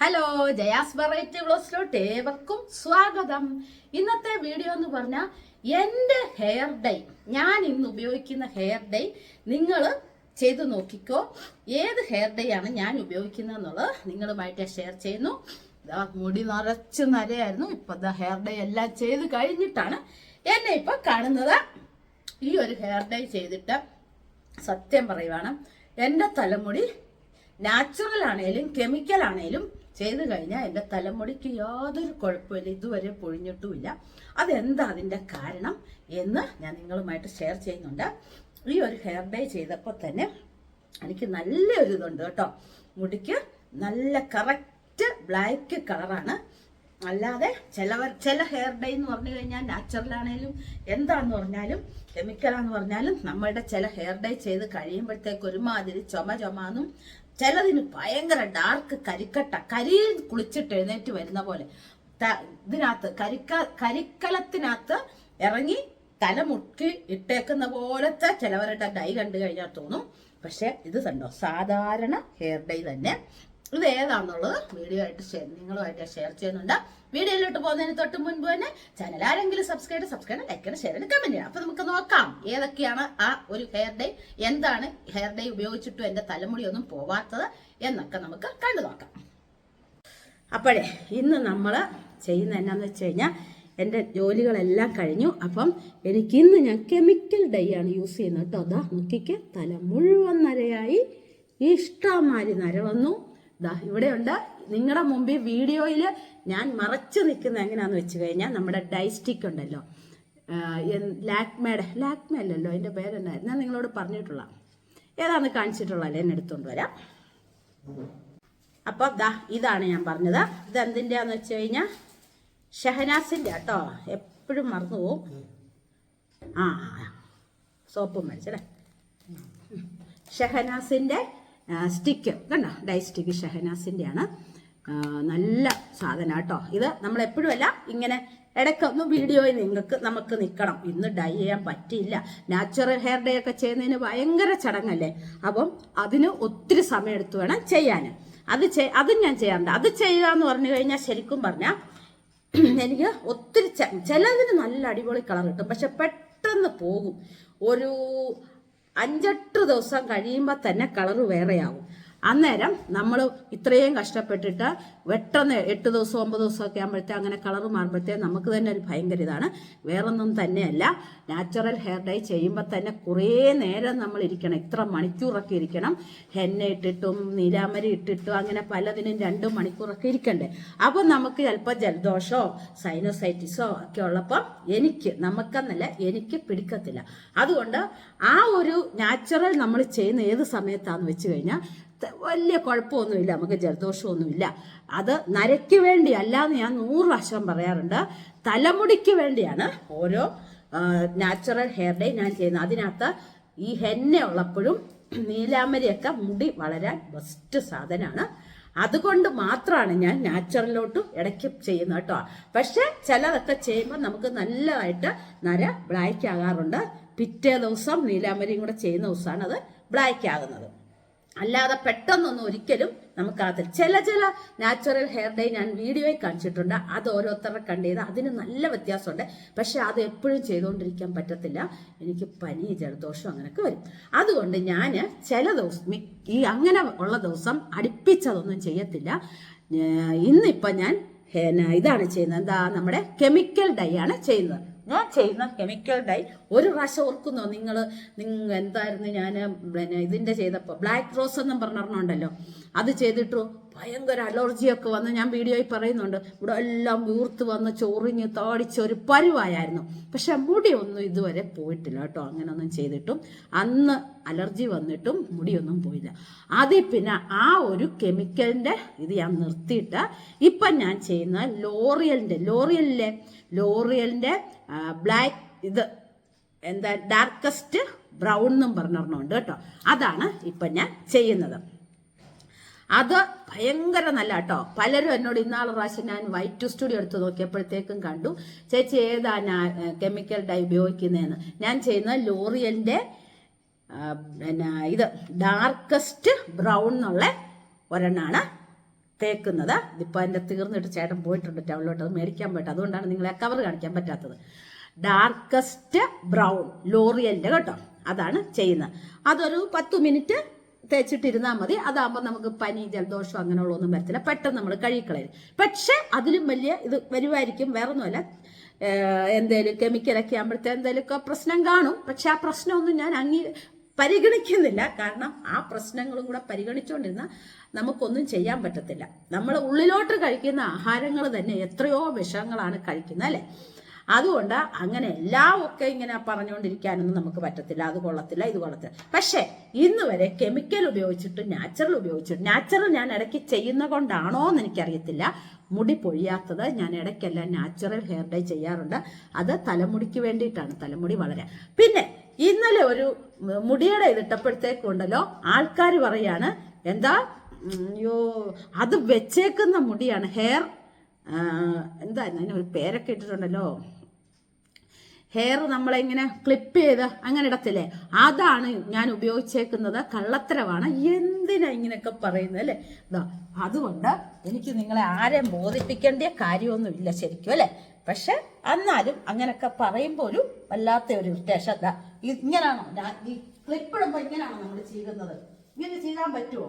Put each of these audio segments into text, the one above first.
Hello Jaya's variety വ്ലോസിലോട്ട് ഏവർക്കും സ്വാഗതം. ഇന്നത്തെ വീഡിയോ എന്ന് പറഞ്ഞാൽ എന്റെ ഹെയർ ഡൈ. ഞാൻ ഇന്ന് ഉപയോഗിക്കുന്ന ഹെയർ ഡൈ നിങ്ങൾ ചെയ്തു നോക്കിക്കോ. ഏത് ഹെയർ ഡൈ ആണ് ഞാൻ ഉപയോഗിക്കുന്നത് എന്നുള്ളത് നിങ്ങളുമായിട്ട് ഷെയർ ചെയ്യുന്നു. മുടി നിറച്ച് നരയായിരുന്നു. ഇപ്പം ഹെയർ ഡൈ എല്ലാം ചെയ്ത് കഴിഞ്ഞിട്ടാണ് എന്നെ ഇപ്പം കാണുന്നത്. ഈ ഒരു ഹെയർ ഡൈ ചെയ്തിട്ട് സത്യം പറയുവാണ് എന്റെ തലമുടി നാച്ചുറൽ ആണേലും കെമിക്കൽ ആണേലും ചെയ്തു കഴിഞ്ഞാൽ എന്റെ തലമുടിക്ക് യാതൊരു കുഴപ്പമില്ല. ഇതുവരെ പൊഴിഞ്ഞിട്ടുമില്ല. അതെന്താ അതിന്റെ കാരണം എന്ന് ഞാൻ നിങ്ങളുമായിട്ട് ഷെയർ ചെയ്യുന്നുണ്ട്. ഈ ഒരു ഹെയർ ഡേ ചെയ്തപ്പോൾ തന്നെ എനിക്ക് നല്ലൊരു ഇതുണ്ട് കേട്ടോ. മുടിക്ക് നല്ല കറക്റ്റ് ബ്ലാക്ക് കളറാണ് അല്ലാതെ ചിലവർ ചില ഹെയർ ഡേ എന്ന് പറഞ്ഞു കഴിഞ്ഞാൽ നാച്ചുറൽ ആണെങ്കിലും എന്താന്ന് പറഞ്ഞാലും കെമിക്കലാന്ന് പറഞ്ഞാലും നമ്മളുടെ ചില ഹെയർ ഡേ ചെയ്ത് കഴിയുമ്പോഴത്തേക്ക് ഒരുമാതിരി ചുമ ചുമാന്നും ചിലതിന് ഭയങ്കര ഡാർക്ക് കരിക്കട്ട കരിയിൽ കുളിച്ചിട്ട് എഴുന്നേറ്റ് വരുന്ന പോലെ. ഇതിനകത്ത് കരിക്ക കരിക്കലത്തിനകത്ത് ഇറങ്ങി തല മുക്കി ഇട്ടേക്കുന്ന പോലത്തെ ചിലവരുടെ ഡൈ കണ്ടു കഴിഞ്ഞാൽ തോന്നും. പക്ഷെ ഇത് കണ്ടോ? സാധാരണ ഹെയർ ഡൈ തന്നെ. ഇത് ഏതാണെന്നുള്ളത് വീഡിയോ ആയിട്ട് നിങ്ങളുമായിട്ട് ഷെയർ ചെയ്യുന്നുണ്ട്. വീഡിയോയിലോട്ട് പോകുന്നതിന് തൊട്ട് മുൻപ് തന്നെ ചാനൽ ആരെങ്കിലും subscribe subscribe like share comment ചെയ്യണം അപ്പൊ നമുക്ക് നോക്കാം ഏതൊക്കെയാണ് ആ ഒരു ഹെയർ ഡേ എന്താണ് ഹെയർ ഡേ ഉപയോഗിച്ചിട്ടും എന്റെ തലമുടി ഒന്നും പോവാത്തത് എന്നൊക്കെ നമുക്ക് കണ്ടു നോക്കാം. അപ്പോഴേ ഇന്ന് നമ്മൾ ചെയ്യുന്ന എന്നാന്ന് വെച്ച് കഴിഞ്ഞാൽ എന്റെ ജോലികളെല്ലാം കഴിഞ്ഞു. അപ്പം എനിക്ക് ഇന്ന് ഞാൻ കെമിക്കൽ ഡൈ ആണ് യൂസ് ചെയ്യുന്നത് കേട്ടോ. അതാ നോക്കിക്ക് തല മുഴുവൻ നരയായി. ഇഷ്ടമാതിരി നര വന്നു. ദാ ഇവിടെയുണ്ട്. നിങ്ങളുടെ മുമ്പിൽ വീഡിയോയിൽ ഞാൻ മറച്ചു നിൽക്കുന്ന എങ്ങനെയാന്ന് വെച്ച് കഴിഞ്ഞാൽ നമ്മുടെ ഡൈസ്റ്റിക് ഉണ്ടല്ലോ. ലാക്മേഡ് ലാക്മേ അല്ലല്ലോ അതിന്റെ പേരെന്നായിരുന്നു. ഞാൻ നിങ്ങളോട് പറഞ്ഞിട്ടുള്ള ഏതാന്ന് കാണിച്ചിട്ടുള്ളതല്ലേ എന്നെ എടുത്തുകൊണ്ട് വരാം. അപ്പോൾ ദാ ഇതാണ് ഞാൻ പറഞ്ഞത്. ഇത് എന്തിന്റെയാന്ന് വെച്ച് കഴിഞ്ഞാൽ ഷഹനാസിന്റെ കേട്ടോ എപ്പോഴും മറന്നു പോവും. ആ സോപ്പും മേടിച്ചല്ലേ? ഷഹനാസിന്റെ സ്റ്റിക്ക് കണ്ടോ? ഡൈ സ്റ്റിക്ക് ഷഹനാസിന്റെ ആണ് നല്ല സാധനം കേട്ടോ. ഇത് നമ്മൾ എപ്പോഴും അല്ല ഇങ്ങനെ ഇടയ്ക്കൊന്ന് വീഡിയോയിൽ നിങ്ങൾക്ക് നമുക്ക് നിൽക്കണം. ഇന്ന് ഡൈ ചെയ്യാൻ പറ്റിയില്ല. നാച്ചുറൽ ഹെയർ ഡേ ഒക്കെ ചെയ്യുന്നതിന് ഭയങ്കര ചടങ്ങല്ലേ? അപ്പം അതിന് ഒത്തിരി സമയം എടുത്തു വേണം ചെയ്യാൻ അത് ചെയ് അതും ഞാൻ ചെയ്യാറുണ്ട്. അത് ചെയ്യുക എന്ന് പറഞ്ഞു കഴിഞ്ഞാൽ ശരിക്കും പറഞ്ഞാൽ എനിക്ക് ഒത്തിരി ചിലതിന് നല്ല അടിപൊളി കളർ കിട്ടും. പക്ഷെ പെട്ടെന്ന് പോകും. ഒരു അഞ്ചെട്ട് ദിവസം കഴിയുമ്പോൾ തന്നെ കളറ് വേറെയാവും. അന്നേരം നമ്മൾ ഇത്രയും കഷ്ടപ്പെട്ടിട്ട് വെട്ടെന്ന് എട്ട് ദിവസം ഒമ്പത് ദിവസമൊക്കെ ആകുമ്പോഴത്തേ അങ്ങനെ കളർ മാറുമ്പോഴത്തേ നമുക്ക് തന്നെ ഒരു ഭയങ്കര ഇതാണ്. വേറൊന്നും തന്നെയല്ല. നാച്ചുറൽ ഹെയർ ഡൈ ചെയ്യുമ്പോൾ തന്നെ കുറേ നേരം നമ്മൾ ഇരിക്കണം. ഇത്ര മണിക്കൂറൊക്കെ ഇരിക്കണം. ഹെന്ന ഇട്ടിട്ടും നീലാമരി ഇട്ടിട്ടും അങ്ങനെ പലതിനും രണ്ട് മണിക്കൂറൊക്കെ ഇരിക്കണ്ടേ. അപ്പം നമുക്ക് ചിലപ്പോൾ ജലദോഷമോ സൈനോസൈറ്റിസോ ഒക്കെ ഉള്ളപ്പം എനിക്ക് നമുക്കെന്നല്ല എനിക്ക് പിടിക്കത്തില്ല. അതുകൊണ്ട് ആ ഒരു നാച്ചുറൽ നമ്മൾ ചെയ്യുന്ന ഏത് സമയത്താന്ന് വെച്ച് കഴിഞ്ഞാൽ വലിയ കുഴപ്പമൊന്നുമില്ല നമുക്ക് ജലദോഷമൊന്നുമില്ല. അത് നരയ്ക്ക് വേണ്ടി അല്ലാന്ന് ഞാൻ നൂറ് പ്രാവശ്യം പറയാറുണ്ട്. തലമുടിക്ക് വേണ്ടിയാണ് ഓരോ നാച്ചുറൽ ഹെയർ ഡേ ഞാൻ ചെയ്യുന്നത്. അതിനകത്ത് ഈ ഹെന്ന ഉള്ളപ്പോഴും നീലാമരിയൊക്കെ മുടി വളരാൻ ബെസ്റ്റ് സാധനമാണ്. അതുകൊണ്ട് മാത്രമാണ് ഞാൻ നാച്ചുറലിലോട്ട് ഇടയ്ക്ക് ചെയ്യുന്നത് കേട്ടോ. പക്ഷെ ചിലതൊക്കെ ചെയ്യുമ്പോൾ നമുക്ക് നല്ലതായിട്ട് നര ബ്ലാക്ക് ആകാറുണ്ട്. പിറ്റേ ദിവസം നീലാമരിയും കൂടെ ചെയ്യുന്ന ദിവസമാണ് അത് ബ്ലാക്ക് ആകുന്നത്. അല്ലാതെ പെട്ടെന്നൊന്നും ഒരിക്കലും നമുക്കാകത്തില്ല ചില ചില നാച്ചുറൽ ഹെയർ ഡൈ ഞാൻ വീഡിയോയിൽ കാണിച്ചിട്ടുണ്ട്. അത് ഓരോരുത്തരുടെ കണ്ടത്. അതിന് നല്ല വ്യത്യാസമുണ്ട്. പക്ഷെ അത് എപ്പോഴും ചെയ്തുകൊണ്ടിരിക്കാൻ പറ്റത്തില്ല. എനിക്ക് പനി ജലദോഷം അങ്ങനെയൊക്കെ വരും. അതുകൊണ്ട് ഞാൻ ചില ദിവസം ഈ അങ്ങനെ ഉള്ള ദിവസം അടുപ്പിച്ചതൊന്നും ചെയ്യത്തില്ല. ഇന്നിപ്പം ഞാൻ ഇതാണ് ചെയ്യുന്നത്. എന്താ? നമ്മുടെ കെമിക്കൽ ഡൈ ആണ് ചെയ്യുന്നത്. ഞാൻ ചെയ്യുന്ന കെമിക്കൽ ഡൈ ഒരു പ്രാവശ്യം ഓർക്കുന്നോ? നിങ്ങൾ നിങ്ങൾ എന്തായിരുന്നു ഞാൻ പിന്നെ ഇതിന്റെ ചെയ്തപ്പോൾ ബ്ലാക്ക് റോസ് എന്നും പറഞ്ഞിട്ടുണ്ടല്ലോ അത് ചെയ്തിട്ടു ഭയങ്കര അലർജിയൊക്കെ വന്ന് ഞാൻ വീഡിയോയിൽ പറയുന്നുണ്ട്. ഇവിടെ എല്ലാം വീർത്ത് വന്ന് ചൊറിഞ്ഞ് താടിച്ച് ഒരു പരുവായിരുന്നു. പക്ഷെ മുടിയൊന്നും ഇതുവരെ പോയിട്ടില്ല കേട്ടോ. അങ്ങനെയൊന്നും ചെയ്തിട്ടും. അന്ന് അലർജി വന്നിട്ടും മുടിയൊന്നും പോയില്ല. അതിൽ പിന്നെ ആ ഒരു കെമിക്കലിന്റെ ഇത് ഞാൻ നിർത്തിയിട്ട് ഇപ്പം ഞാൻ ചെയ്യുന്ന ലോറിയലിന്റെ ലോറിയലിലെ ലോറിയലിന്റെ ബ്ലാക്ക് ഇത് എന്താ ഡാർക്കസ്റ്റ് ബ്രൗൺ എന്നും പറഞ്ഞൊരെണ്ണമുണ്ട് കേട്ടോ. അതാണ് ഇപ്പം ഞാൻ ചെയ്യുന്നത്. അത് ഭയങ്കര നല്ല കേട്ടോ. പലരും എന്നോട് ഇന്നാളെ പ്രാവശ്യം ഞാൻ വൈറ്റ് സ്റ്റുഡിയോ എടുത്ത് നോക്കിയപ്പോഴത്തേക്കും കണ്ടു. ചേച്ചി ഏതാ ഞാൻ കെമിക്കൽ ഡൈ ഉപയോഗിക്കുന്നതെന്ന് ഞാൻ ചെയ്യുന്ന ലോറിയലിന്റെ പിന്നെ ഇത് ഡാർക്കസ്റ്റ് ബ്രൗൺ എന്നുള്ള ഒരെണ്ണാണ് തേക്കുന്നത്. ഇതിപ്പോൾ എന്റെ തീർന്നിട്ട് ചേട്ടൻ പോയിട്ടുണ്ട് ടൗണിലോട്ട് അത് മേടിക്കാൻ പോയിട്ട്. അതുകൊണ്ടാണ് നിങ്ങളെ കവർ കാണിക്കാൻ പറ്റാത്തത്. ഡാർക്കസ്റ്റ് ബ്രൗൺ ലോറിയലിന്റെ കേട്ടോ. അതാണ് ചെയ്യുന്നത്. അതൊരു പത്ത് മിനിറ്റ് തേച്ചിട്ടിരുന്നാൽ മതി. അതാകുമ്പോൾ നമുക്ക് പനി ജലദോഷം അങ്ങനെയുള്ളതൊന്നും വരത്തില്ല. പെട്ടെന്ന് നമ്മൾ കഴുകിക്കളയും. പക്ഷെ അതിലും വലിയ ഇത് വരുമായിരിക്കും വേറൊന്നുമല്ല. എന്തേലും കെമിക്കലൊക്കെ ആകുമ്പോഴത്തെ എന്തേലുമൊക്കെ പ്രശ്നം കാണും. പക്ഷെ ആ പ്രശ്നമൊന്നും ഞാൻ അങ്ങി പരിഗണിക്കുന്നില്ല. കാരണം ആ പ്രശ്നങ്ങളും കൂടെ പരിഗണിച്ചുകൊണ്ടിരുന്ന നമുക്കൊന്നും ചെയ്യാൻ പറ്റത്തില്ല. നമ്മൾ ഉള്ളിലോട്ട് കഴിക്കുന്ന ആഹാരങ്ങൾ തന്നെ എത്രയോ വിഷങ്ങളാണ് കഴിക്കുന്നത് അല്ലേ? അതുകൊണ്ട് അങ്ങനെ എല്ലാം ഒക്കെ ഇങ്ങനെ പറഞ്ഞുകൊണ്ടിരിക്കാനൊന്നും നമുക്ക് പറ്റത്തില്ല. അത് കൊള്ളത്തില്ല ഇത് കൊള്ളത്തില്ല. പക്ഷേ ഇന്ന് വരെ കെമിക്കൽ ഉപയോഗിച്ചിട്ട് നാച്ചുറൽ ഉപയോഗിച്ചിട്ട് നാച്ചുറൽ ഞാൻ ഇടയ്ക്ക് ചെയ്യുന്ന കൊണ്ടാണോ എന്ന് എനിക്കറിയത്തില്ല. മുടി പൊഴിയാത്തത് ഞാൻ ഇടയ്ക്കെല്ലാം നാച്ചുറൽ ഹെയർ ഡൈ ചെയ്യാറുണ്ട്. അത് തലമുടിക്ക് വേണ്ടിയിട്ടാണ് തലമുടി വളരെ പിന്നെ ഇന്നലെ ഒരു മുടിയുടെ ഇതിട്ടപ്പോഴത്തേക്കുണ്ടല്ലോ ആൾക്കാർ പറയാണ് എന്താ? അയ്യോ അത് വെച്ചേക്കുന്ന മുടിയാണ് ഹെയർ എന്താ അതിനൊരു പേരൊക്കെ ഇട്ടിട്ടുണ്ടല്ലോ. ഹെയർ നമ്മളിങ്ങനെ ക്ലിപ്പ് ചെയ്ത് അങ്ങനെ ഇടത്തില്ലേ? അതാണ് ഞാൻ ഉപയോഗിച്ചേക്കുന്നത് കള്ളത്തരമാണ്. എന്തിനാ ഇങ്ങനെയൊക്കെ പറയുന്നത് അല്ലേ? അതുകൊണ്ട് എനിക്ക് നിങ്ങളെ ആരെയും ബോധിപ്പിക്കേണ്ട കാര്യമൊന്നുമില്ല ശരിക്കും അല്ലേ? പക്ഷെ എന്നാലും അങ്ങനെയൊക്കെ പറയുമ്പോൾ ഒരു വല്ലാത്ത ഒരു ഇറിറ്റേഷൻ എന്താ ഇങ്ങനാണോ? ഞാൻ ഈ ക്ലിപ്പ് ഇടുമ്പോൾ ഇങ്ങനെയാണോ നമ്മൾ ചെയ്യുന്നത്? ഇങ്ങനെ ചെയ്യാൻ പറ്റുമോ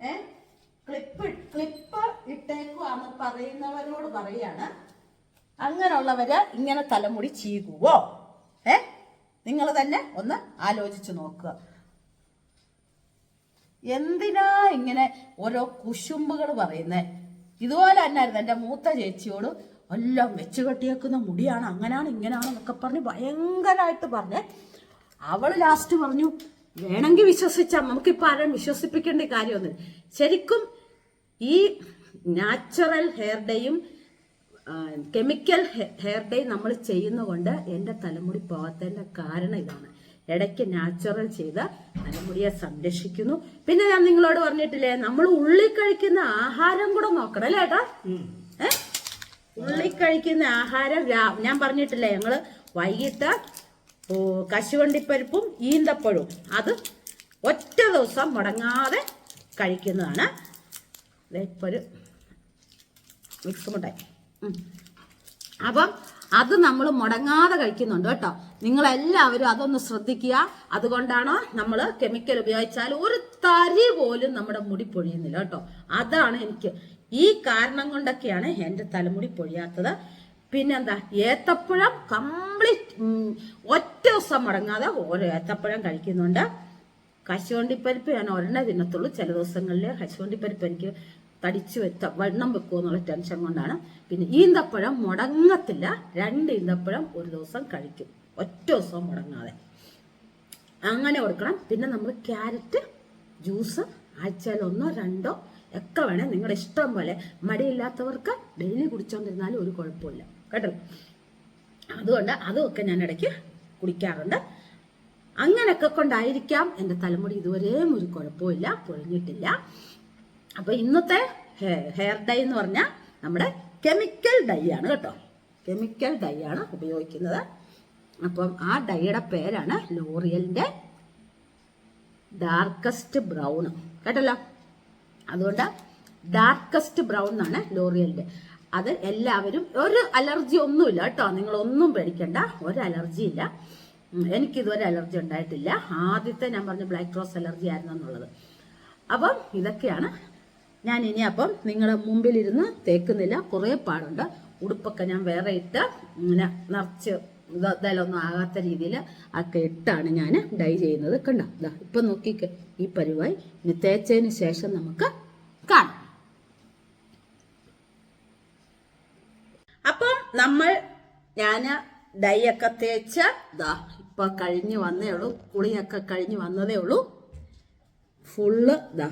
ഏ? ക്ലിപ്പ് ക്ലിപ്പ് ഇട്ടേക്കുവാന്ന് പറയുന്നവരോട് പറയാണ്. അങ്ങനെയുള്ളവര് ഇങ്ങനെ തലമുടി ചീകുവോ? ഏ? നിങ്ങൾ തന്നെ ഒന്ന് ആലോചിച്ചു നോക്കുക. എന്തിനാ ഇങ്ങനെ ഓരോ കുശുമ്പുകൾ പറയുന്നത് ഇതുപോലെ തന്നെയായിരുന്നു എന്റെ മൂത്ത ചേച്ചിയോട് എല്ലാം വെച്ച് കെട്ടിയേക്കുന്ന മുടിയാണ് അങ്ങനെയാണ് ഇങ്ങനെയാണ് എന്നൊക്കെ പറഞ്ഞ് ഭയങ്കരമായിട്ട് പറഞ്ഞ് അവൾ ലാസ്റ്റ് പറഞ്ഞു വേണമെങ്കിൽ വിശ്വസിച്ചാൽ നമുക്കിപ്പോൾ ആരും വിശ്വസിപ്പിക്കേണ്ട കാര്യമൊന്നും ശരിക്കും ഈ നാച്ചുറൽ ഹെയർ ഡേയും കെമിക്കൽ ഹെയർ ഡേ നമ്മൾ ചെയ്യുന്നതുകൊണ്ട് എന്റെ തലമുടി പോകാത്തതിന്റെ കാരണം ഇതാണ്. ഇടയ്ക്ക് നാച്ചുറൽ ചെയ്ത് തലമുടിയെ സംരക്ഷിക്കുന്നു. പിന്നെ ഞാൻ നിങ്ങളോട് പറഞ്ഞിട്ടില്ലേ നമ്മൾ ഉള്ളി കഴിക്കുന്ന ആഹാരം കൂടെ നോക്കണം അല്ലേ ഏട്ടാ? ഉള്ളി കഴിക്കുന്ന ആഹാരം ഞാൻ പറഞ്ഞിട്ടില്ലേ ഞങ്ങൾ വൈകിട്ട് കശുവണ്ടിപ്പരിപ്പും ഈന്തപ്പഴവും അത് ഒറ്റ ദിവസം മുടങ്ങാതെ കഴിക്കുന്നതാണ്. ഒരു മിക്സ് മുട്ടായി. അപ്പം അത് നമ്മൾ മുടങ്ങാതെ കഴിക്കുന്നുണ്ട് കേട്ടോ. നിങ്ങളെല്ലാവരും അതൊന്ന് ശ്രദ്ധിക്കുക. അതുകൊണ്ടാണ് നമ്മൾ കെമിക്കൽ ഉപയോഗിച്ചാൽ ഒരു തരി പോലും നമ്മുടെ മുടി പൊഴിയുന്നില്ല കേട്ടോ. അതാണ് എനിക്ക് ഈ കാരണം കൊണ്ടൊക്കെയാണ് എന്റെ തലമുടി പൊഴിയാത്തത്. പിന്നെന്താ? ഏത്തപ്പഴം കംപ്ലീറ്റ് ഒറ്റ ദിവസം മുടങ്ങാതെ ഓരോ ഏത്തപ്പഴം കഴിക്കുന്നുണ്ട്. കശുവണ്ടിപ്പരിപ്പ് ഞാൻ ഒരെണ്ണേ തിന്നത്തുള്ളൂ. ചില ദിവസങ്ങളിൽ കശുവണ്ടിപ്പരിപ്പ് എനിക്ക് തടിച്ചു വെച്ച വണ്ണം വെക്കുമോ എന്നുള്ള ടെൻഷൻ കൊണ്ടാണ്. പിന്നെ ഈന്തപ്പഴം മുടങ്ങത്തില്ല. രണ്ട് ഈന്തപ്പഴം ഒരു ദിവസം കഴിക്കും. ഒറ്റ ദിവസം മുടങ്ങാതെ. അങ്ങനെ കൊടുക്കണം. പിന്നെ നമ്മൾ ക്യാരറ്റ് ജ്യൂസ് ആഴ്ചയിൽ ഒന്നോ രണ്ടോ ഒക്കെ വേണേൽ നിങ്ങളുടെ ഇഷ്ടം പോലെ. മടിയില്ലാത്തവർക്ക് ഡെയിലി കുടിച്ചോണ്ടിരുന്നാലും ഒരു കുഴപ്പമില്ല കേട്ടോ? അതുകൊണ്ട് അതുമൊക്കെ ഞാൻ ഇടയ്ക്ക് കുടിക്കാറുണ്ട്. അങ്ങനെയൊക്കെ കൊണ്ടായിരിക്കാം. എന്റെ തലമുടി ഇതുവരെയും ഒരു കുഴപ്പമില്ല പൊഴിഞ്ഞിട്ടില്ല. അപ്പൊ ഇന്നത്തെ ഹെയർ ഡൈ എന്ന് പറഞ്ഞാൽ നമ്മുടെ കെമിക്കൽ ഡൈ ആണ് കേട്ടോ. കെമിക്കൽ ഡൈ ആണ് ഉപയോഗിക്കുന്നത്. അപ്പം ആ ഡൈയുടെ പേരാണ് ലോറിയലിന്റെ ഡാർക്കസ്റ്റ് ബ്രൗൺ കേട്ടല്ലോ? അതുകൊണ്ട് ഡാർക്കസ്റ്റ് ബ്രൗൺ എന്നാണ് ലോറിയലിന്റെ അത് എല്ലാവരും ഒരു അലർജി ഒന്നുമില്ല കേട്ടോ. നിങ്ങൾ ഒന്നും പേടിക്കണ്ട. ഒരു അലർജി ഇല്ല. എനിക്ക് എനിക്കിതുവരെ അലർജി ഉണ്ടായിട്ടില്ല. ആദ്യത്തെ ഞാൻ പറഞ്ഞ ബ്ലാക്ക് റോസ് അലർജി ആയിരുന്നു എന്നുള്ളത്. അപ്പം ഇതൊക്കെയാണ് ഞാൻ ഇനി അപ്പം നിങ്ങളുടെ മുമ്പിലിരുന്ന് തേക്കുന്നില്ല. കുറേ പാടുണ്ട്. ഉടുപ്പൊക്കെ ഞാൻ വേറെ ഇട്ട് ഇങ്ങനെ നിറച്ച് ഇതൊന്നും ആകാത്ത രീതിയിൽ ഒക്കെ ഇട്ടാണ് ഞാൻ ഡൈ ചെയ്യുന്നത്. കണ്ടോ? ഇതാ ഇപ്പം നോക്കിക്ക് ഈ പരിവായി ഇനി തേച്ചതിന് ശേഷം നമുക്ക് കാണാം. അപ്പം നമ്മൾ ഞാൻ ഡൈ ഒക്കെ തേച്ച് ഇതാ ഇപ്പൊ കഴിഞ്ഞ് വന്നേ ഉള്ളൂ. കുളിയൊക്കെ കഴിഞ്ഞ് വന്നതേ ഉള്ളൂ. ഫുള്ള് ഇതാ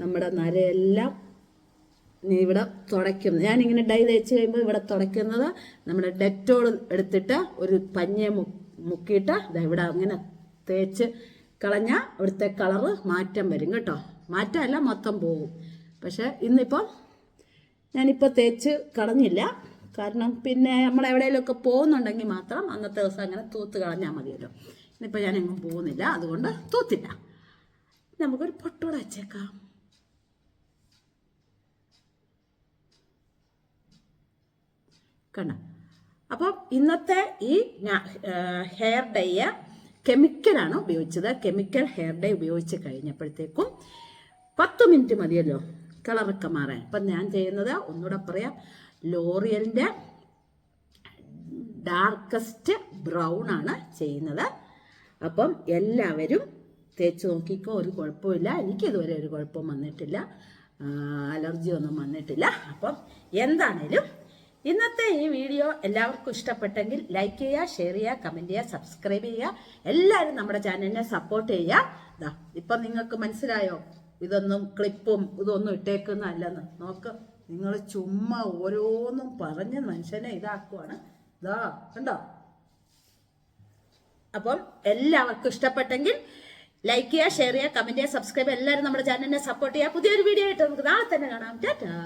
നമ്മുടെ നരയെല്ലാം ഇവിടെ തുടയ്ക്കും. ഞാനിങ്ങനെ ഡൈ തേച്ച് കഴിയുമ്പോൾ ഇവിടെ തുടയ്ക്കുന്നത് നമ്മുടെ ഡെറ്റോൾ എടുത്തിട്ട് ഒരു പഞ്ഞയെ മുക്കിയിട്ട് ഇവിടെ അങ്ങനെ തേച്ച് കളഞ്ഞാൽ ഇവിടുത്തെ കളറ് മാറ്റം വരും കേട്ടോ. മാറ്റമല്ല മൊത്തം പോകും. പക്ഷെ ഇന്നിപ്പോൾ ഞാനിപ്പോൾ തേച്ച് കളഞ്ഞില്ല. കാരണം പിന്നെ നമ്മൾ എവിടെയെങ്കിലുമൊക്കെ പോകുന്നുണ്ടെങ്കിൽ മാത്രം അന്നത്തെ ദിവസം അങ്ങനെ തൂത്ത് കളഞ്ഞാൽ മതിയല്ലോ. ഇന്നിപ്പോൾ ഞാൻ എങ്ങും പോകുന്നില്ല. അതുകൊണ്ട് തൂത്തില്ല. നമുക്കൊരു പൊട്ടൂടെ വെച്ചേക്കാം. കണ്ട അപ്പോൾ ഇന്നത്തെ ഈ ഹെയർ ഡൈ കെമിക്കലാണ് ഉപയോഗിച്ചത്. കെമിക്കൽ ഹെയർ ഡൈ ഉപയോഗിച്ച് കഴിഞ്ഞപ്പോഴത്തേക്കും പത്ത് മിനിറ്റ് മതിയല്ലോ. കളറൊക്കെ മാറാൻ. അപ്പം ഞാൻ ചെയ്യുന്നത് ഒന്നുകൂടെ പറയാം. ലോറിയലിന്റെ ഡാർക്കസ്റ്റ് ബ്രൗൺ ആണ് ചെയ്യുന്നത്. അപ്പം എല്ലാവരും തേച്ച് നോക്കിക്കോ ഒരു കുഴപ്പമില്ല. എനിക്കിതുവരെ ഒരു കുഴപ്പം വന്നിട്ടില്ല. അലർജി ഒന്നും വന്നിട്ടില്ല. അപ്പം എന്താണേലും ഇന്നത്തെ ഈ വീഡിയോ എല്ലാവർക്കും ഇഷ്ടപ്പെട്ടെങ്കിൽ ലൈക്ക് ചെയ്യുക ഷെയർ ചെയ്യുക കമന്റ് ചെയ്യുക സബ്സ്ക്രൈബ് ചെയ്യുക. എല്ലാവരും നമ്മുടെ ചാനലിനെ സപ്പോർട്ട് ചെയ്യുക. ഇപ്പം നിങ്ങൾക്ക് മനസ്സിലായോ? ഇതൊന്നും ക്ലിപ്പും ഇതൊന്നും ഇട്ടേക്കുന്നല്ലെന്ന് നോക്ക് നിങ്ങൾ ചുമ്മാ ഓരോന്നും പറഞ്ഞ് മനുഷ്യനെ ഇതാക്കുവാണ്. ഇതാ കണ്ടോ? അപ്പം എല്ലാവർക്കും ഇഷ്ടപ്പെട്ടെങ്കിൽ ലൈക്ക് ചെയ്യുക ഷെയർ ചെയ്യുക കമന്റ് ചെയ്യുക സബ്സ്ക്രൈബ് എല്ലാവരും നമ്മുടെ ചാനലിനെ സപ്പോർട്ട് ചെയ്യുക. പുതിയൊരു വീഡിയോ ആയിട്ട് നമുക്ക് നാളെ തന്നെ കാണാം. ടാറ്റാ.